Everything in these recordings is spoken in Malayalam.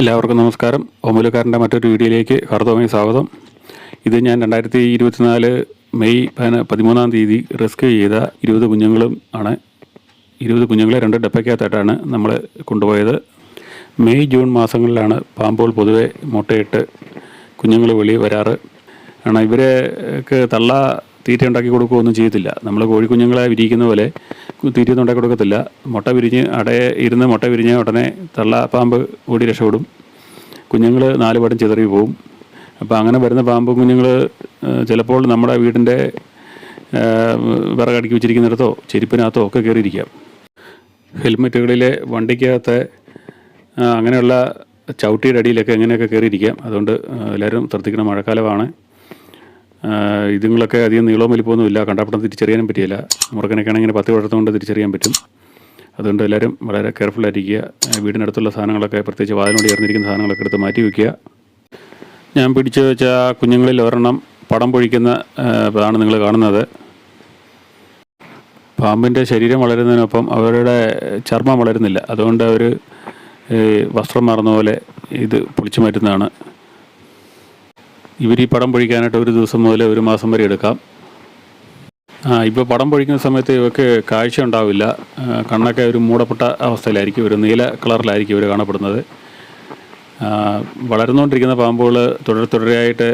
എല്ലാവർക്കും നമസ്കാരം. ഒമുലക്കാരന്റെ മറ്റൊരു വീഡിയോയിലേക്ക് ഹർദവമായി സ്വാഗതം. ഇത് ഞാൻ രണ്ടായിരത്തി ഇരുപത്തിനാല് മെയ് പതിമൂന്നാം തീയതി റെസ്ക്യൂ ചെയ്ത ഇരുപത് കുഞ്ഞുങ്ങളും ആണ്. ഇരുപത് കുഞ്ഞുങ്ങളെ രണ്ട് ഡപ്പയ്ക്കകത്തായിട്ടാണ് നമ്മൾ കൊണ്ടുപോയത്. മെയ് ജൂൺ മാസങ്ങളിലാണ് പാമ്പുകൾ പൊതുവെ മുട്ടയിട്ട് കുഞ്ഞുങ്ങൾ വെളിയിൽ വരാറ്. കാരണം ഇവരെക്ക് തള്ള തീറ്റ ഉണ്ടാക്കി കൊടുക്കുകയൊന്നും ചെയ്യത്തില്ല. നമ്മൾ കോഴിക്കുഞ്ഞുങ്ങളെ വിരിയിക്കുന്ന പോലെ തീറ്റയൊന്നും ഉണ്ടാക്കി കൊടുക്കത്തില്ല. മുട്ട വിരിഞ്ഞ് അടയെ ഇരുന്ന് മുട്ട വിരിഞ്ഞ് ഉടനെ തള്ള പാമ്പ് ഓടി രക്ഷപ്പെടും. കുഞ്ഞുങ്ങൾ നാല് വട്ടം ചിതറി പോവും. അപ്പോൾ അങ്ങനെ വരുന്ന പാമ്പ് കുഞ്ഞുങ്ങൾ ചിലപ്പോൾ നമ്മുടെ വീടിന്റെ വിറകടുക്കി വെച്ചിരിക്കുന്നിടത്തോ ചെരുപ്പിനകത്തോ ഒക്കെ കയറിയിരിക്കാം. ഹെൽമെറ്റുകളിലെ വണ്ടിക്കകത്ത് അങ്ങനെയുള്ള ചവിട്ടിയുടെ അടിയിലൊക്കെ എങ്ങനെയൊക്കെ കയറിയിരിക്കാം. അതുകൊണ്ട് എല്ലാവരും ശ്രദ്ധിക്കണം മഴക്കാലമാണ്. ഇതുങ്ങളൊക്കെ അധികം നീളവും വലിപ്പമൊന്നുമില്ല കണ്ടപ്പടം തിരിച്ചറിയാനും പറ്റിയില്ല മുറുക്കനൊക്കെ ആണെങ്കിൽ പത്ത് വളർത്തുകൊണ്ട് തിരിച്ചറിയാൻ പറ്റും. അതുകൊണ്ട് എല്ലാവരും വളരെ കെയർഫുള്ളായിരിക്കുക ആയിരിക്കുക. വീടിനടുത്തുള്ള സാധനങ്ങളൊക്കെ പ്രത്യേകിച്ച് വാതിലോട് ചേർന്നിരിക്കുന്ന സാധനങ്ങളൊക്കെ എടുത്ത് മാറ്റി വയ്ക്കുക ഞാൻ പിടിച്ചു വെച്ച കുഞ്ഞുങ്ങളിൽ ഒരെണ്ണം പടം പൊഴിക്കുന്ന ഇതാണ് നിങ്ങൾ കാണുന്നത്. പാമ്പിന്റെ ശരീരം വളരുന്നതിനൊപ്പം അവരുടെ ചർമ്മം വളരുന്നില്ല. അതുകൊണ്ട് അവർ വസ്ത്രം മാറുന്ന പോലെ ഇത് പൊളിച്ചു മാറ്റുന്നതാണ്. ഇവർ ഈ പടം പൊഴിക്കാനായിട്ട് ഒരു ദിവസം മുതൽ ഒരു മാസം വരെ എടുക്കാം. ഇപ്പോൾ പടം പൊഴിക്കുന്ന സമയത്ത് ഇവർക്ക് കാഴ്ച ഉണ്ടാവില്ല. കണ്ണൊക്കെ ഒരു മൂടപ്പെട്ട അവസ്ഥയിലായിരിക്കും. ഒരു നീല കളറിലായിരിക്കും ഇവർ കാണപ്പെടുന്നത്. വളർന്നുകൊണ്ടിരിക്കുന്ന പാമ്പുകൾ തുടർ തുടരെയായിട്ട്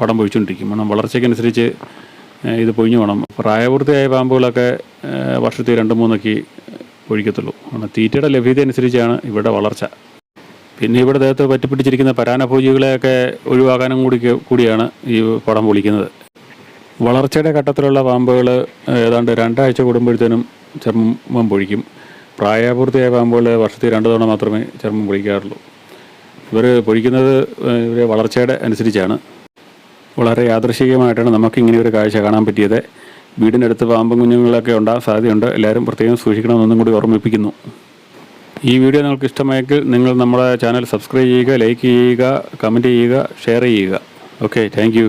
പടം പൊഴിച്ചുകൊണ്ടിരിക്കും കാരണം വളർച്ചയ്ക്കനുസരിച്ച് ഇത് പൊഴിഞ്ഞു വേണം പ്രായപൂർത്തിയായ പാമ്പുകളൊക്കെ വർഷത്തിൽ രണ്ട് മൂന്നൊക്കെ പൊഴിക്കത്തുള്ളൂ. കാരണം തീറ്റയുടെ ലഭ്യത അനുസരിച്ചാണ് ഇവിടെ വളർച്ച. പിന്നെ ഇവിടെ ദേഹത്ത് പറ്റിപ്പിടിച്ചിരിക്കുന്ന പരാനഭോജികളെയൊക്കെ ഒഴിവാക്കാനും കൂടി കൂടിയാണ് ഈ പടം പൊളിക്കുന്നത്. വളർച്ചയുടെ ഘട്ടത്തിലുള്ള പാമ്പുകൾ ഏതാണ്ട് രണ്ടാഴ്ച കൂടുമ്പോഴത്തേനും ചർമ്മം പൊഴിക്കും. പ്രായപൂർത്തിയായ പാമ്പുകൾ വർഷത്തിൽ രണ്ട് തവണ മാത്രമേ ചർമ്മം പൊഴിക്കാറുള്ളൂ. ഇവർ പൊഴിക്കുന്നത് ഇവരെ വളർച്ചയുടെ അനുസരിച്ചാണ്. വളരെ യാദൃശികമായിട്ടാണ് നമുക്ക് ഇങ്ങനെ ഒരു കാഴ്ച കാണാൻ പറ്റിയത്. വീടിനടുത്ത് പാമ്പും കുഞ്ഞുങ്ങളൊക്കെ ഉണ്ടാകാൻ സാധ്യതയുണ്ട്. എല്ലാവരും പ്രത്യേകം സൂക്ഷിക്കണമെന്നും കൂടി ഓർമ്മിപ്പിക്കുന്നു. ഈ വീഡിയോ നിങ്ങൾക്ക് ഇഷ്ടമായെങ്കിൽ നിങ്ങൾ നമ്മുടെ ചാനൽ സബ്സ്ക്രൈബ് ചെയ്യുക ലൈക്ക് ചെയ്യുക കമന്റ് ചെയ്യുക ഷെയർ ചെയ്യുക. Okay thank